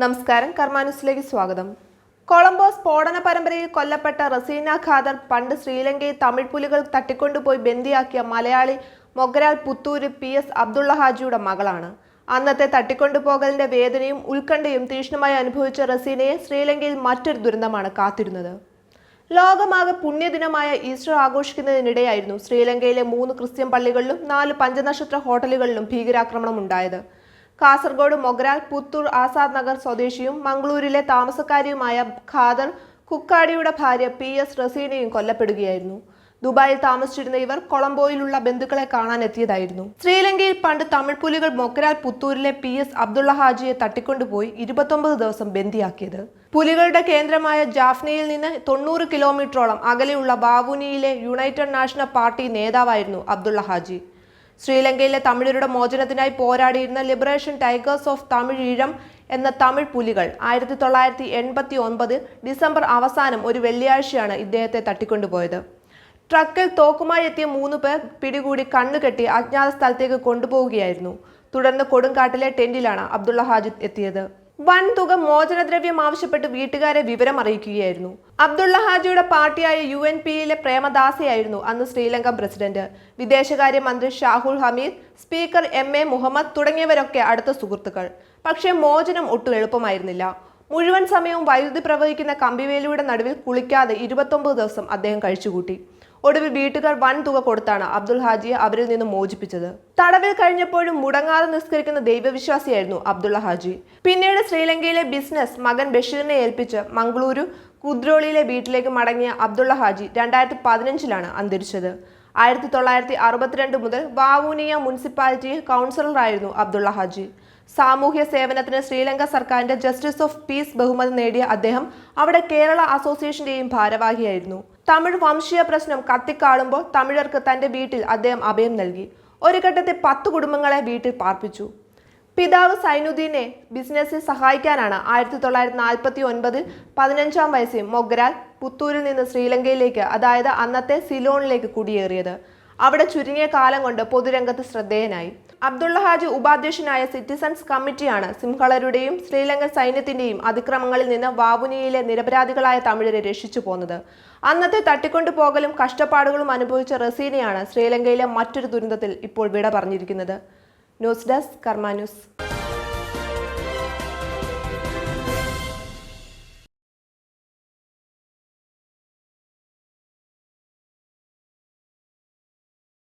നമസ്കാരം കർമാനുസിലേക്ക് സ്വാഗതം. കൊളംബോ സ്ഫോടന പരമ്പരയിൽ കൊല്ലപ്പെട്ട റസീന ഖാദർ പണ്ട് ശ്രീലങ്കയിൽ തമിഴ് പുലികൾ തട്ടിക്കൊണ്ടുപോയി ബന്ദിയാക്കിയ മലയാളി മൊഗരാൽ പുത്തൂര് പി എസ് അബ്ദുള്ള ഹാജിയുടെ മകളാണ്. അന്നത്തെ തട്ടിക്കൊണ്ടുപോകലിന്റെ വേദനയും ഉത്കണ്ഠയും തീക്ഷ്ണമായി അനുഭവിച്ച റസീനയെ ശ്രീലങ്കയിൽ മറ്റൊരു ദുരന്തമാണ് കാത്തിരുന്നത്. ലോകമാകെ പുണ്യദിനമായ ഈസ്റ്റർ ആഘോഷിക്കുന്നതിനിടെയായിരുന്നു ശ്രീലങ്കയിലെ മൂന്ന് ക്രിസ്ത്യൻ പള്ളികളിലും നാല് പഞ്ചനക്ഷത്ര ഹോട്ടലുകളിലും ഭീകരാക്രമണം ഉണ്ടായത്. കാസർഗോഡ് മൊഗ്രാൽ പുത്തൂർ ആസാദ് നഗർ സ്വദേശിയും മംഗളൂരിലെ താമസക്കാരിയുമായ ഖാദർ കുക്കാടിയുടെ ഭാര്യ പി എസ് റസീനയും കൊല്ലപ്പെടുകയായിരുന്നു. ദുബായിൽ താമസിച്ചിരുന്ന ഇവർ കൊളംബോയിലുള്ള ബന്ധുക്കളെ കാണാനെത്തിയതായിരുന്നു. ശ്രീലങ്കയിൽ പണ്ട് തമിഴ് പുലികൾ മൊക്കരാൽ പുത്തൂരിലെ പി എസ് അബ്ദുള്ള ഹാജിയെ തട്ടിക്കൊണ്ടുപോയി ഇരുപത്തൊമ്പത് ദിവസം ബന്ദിയാക്കിയത്. പുലികളുടെ കേന്ദ്രമായ ജാഫ്നയിൽ നിന്ന് തൊണ്ണൂറ് കിലോമീറ്ററോളം അകലെയുള്ള ബാവുനിയിലെ യുണൈറ്റഡ് നാഷണൽ പാർട്ടി നേതാവായിരുന്നു അബ്ദുള്ള ഹാജി. ശ്രീലങ്കയിലെ തമിഴരുടെ മോചനത്തിനായി പോരാടിയിരുന്ന Liberation Tigers of Tamil Eelam എന്ന തമിഴ് പുലികൾ ആയിരത്തി തൊള്ളായിരത്തി എൺപത്തി ഒൻപത് ഡിസംബർ അവസാനം ഒരു വെള്ളിയാഴ്ചയാണ് ഇദ്ദേഹത്തെ തട്ടിക്കൊണ്ടുപോയത്. ട്രക്കിൽ തോക്കുമായി എത്തിയ മൂന്ന് പേർ പിടികൂടി കണ്ണുകെട്ടി അജ്ഞാത സ്ഥലത്തേക്ക് കൊണ്ടുപോവുകയായിരുന്നു. തുടർന്ന് കൊടുങ്കാട്ടിലെ ടെന്റിലാണ് അബ്ദുള്ള ഹാജിദ് എത്തിയത്. വൻ തുക മോചനദ്രവ്യം ആവശ്യപ്പെട്ട് വീട്ടുകാരെ വിവരം അറിയിക്കുകയായിരുന്നു. അബ്ദുള്ള ഹാജിയുടെ പാർട്ടിയായ യു എൻ പിയിലെ പ്രേമദാസയായിരുന്നു അന്ന് ശ്രീലങ്ക പ്രസിഡന്റ്. വിദേശകാര്യമന്ത്രി Shahul Hameed speaker M A Muhammad തുടങ്ങിയവരൊക്കെ അടുത്ത സുഹൃത്തുക്കൾ. പക്ഷേ മോചനം ഒട്ടും എളുപ്പമായിരുന്നില്ല. മുഴുവൻ സമയവും വൈദ്യുതി പ്രവഹിക്കുന്ന കമ്പിവേലിയുടെ നടുവിൽ കുളിക്കാതെ ഇരുപത്തൊമ്പത് ദിവസം അദ്ദേഹം കഴിച്ചുകൂട്ടി. ഒടുവിൽ വീട്ടുകാർ വൻ തുക കൊടുത്താണ് അബ്ദുൽ ഹാജിയെ അവരിൽ നിന്ന് മോചിപ്പിച്ചത്. തടവിൽ കഴിഞ്ഞപ്പോഴും മുടങ്ങാതെ നിസ്കരിക്കുന്ന ദൈവവിശ്വാസിയായിരുന്നു അബ്ദുള്ള ഹാജി. പിന്നീട് ശ്രീലങ്കയിലെ ബിസിനസ് മകൻ ബഷീറിനെ ഏൽപ്പിച്ച് മംഗളൂരു കുദ്രോളിയിലെ വീട്ടിലേക്ക് മടങ്ങിയ അബ്ദുള്ള ഹാജി രണ്ടായിരത്തി പതിനഞ്ചിലാണ് അന്തരിച്ചത്. ആയിരത്തി തൊള്ളായിരത്തി അറുപത്തിരണ്ട് മുതൽ വാവൂനിയ മുനിസിപ്പാലിറ്റിയിൽ കൗൺസിലറായിരുന്നു അബ്ദുള്ള ഹാജി. സാമൂഹ്യ സേവനത്തിന് ശ്രീലങ്ക സർക്കാരിന്റെ ജസ്റ്റിസ് ഓഫ് പീസ് ബഹുമതി നേടിയ അദ്ദേഹം അവിടെ കേരള അസോസിയേഷന്റെയും ഭാരവാഹിയായിരുന്നു. തമിഴ് വംശീയ പ്രശ്നം കത്തിക്കാളുമ്പോൾ തമിഴർക്ക് തന്റെ വീട്ടിൽ അദ്ദേഹം അഭയം നൽകി. ഒരു ഘട്ടത്തിൽ പത്ത് കുടുംബങ്ങളെ വീട്ടിൽ പാർപ്പിച്ചു. പിതാവ് സൈനുദ്ദീനെ ബിസിനസ്സിൽ സഹായിക്കാനാണ് ആയിരത്തി തൊള്ളായിരത്തി നാൽപ്പത്തി ഒൻപതിൽ പതിനഞ്ചാം വയസ്സിൽ മൊഗ്രാൽ പുത്തൂരിൽ നിന്ന് ശ്രീലങ്കയിലേക്ക് അതായത് അന്നത്തെ സിലോണിലേക്ക് കുടിയേറിയത്. അവിടെ ചുരുങ്ങിയ കാലം കൊണ്ട് പൊതുരംഗത്ത് ശ്രദ്ധേയനായി. അബ്ദുള്ള ഹാജി ഉപാധ്യക്ഷനായ സിറ്റിസൺസ് കമ്മിറ്റിയാണ് സിംഹളരുടെയും ശ്രീലങ്കൻ സൈന്യത്തിന്റെയും അതിക്രമങ്ങളിൽ നിന്ന് വാവുനിയിലെ നിരപരാധികളായ തമിഴരെ രക്ഷിച്ചു പോന്നത്. അന്നത്തെ തട്ടിക്കൊണ്ടുപോകലും കഷ്ടപ്പാടുകളും അനുഭവിച്ച റസീനയാണ് ശ്രീലങ്കയിലെ മറ്റൊരു ദുരന്തത്തിൽ ഇപ്പോൾ വിട പറഞ്ഞിരിക്കുന്നത്. News desk Karma news.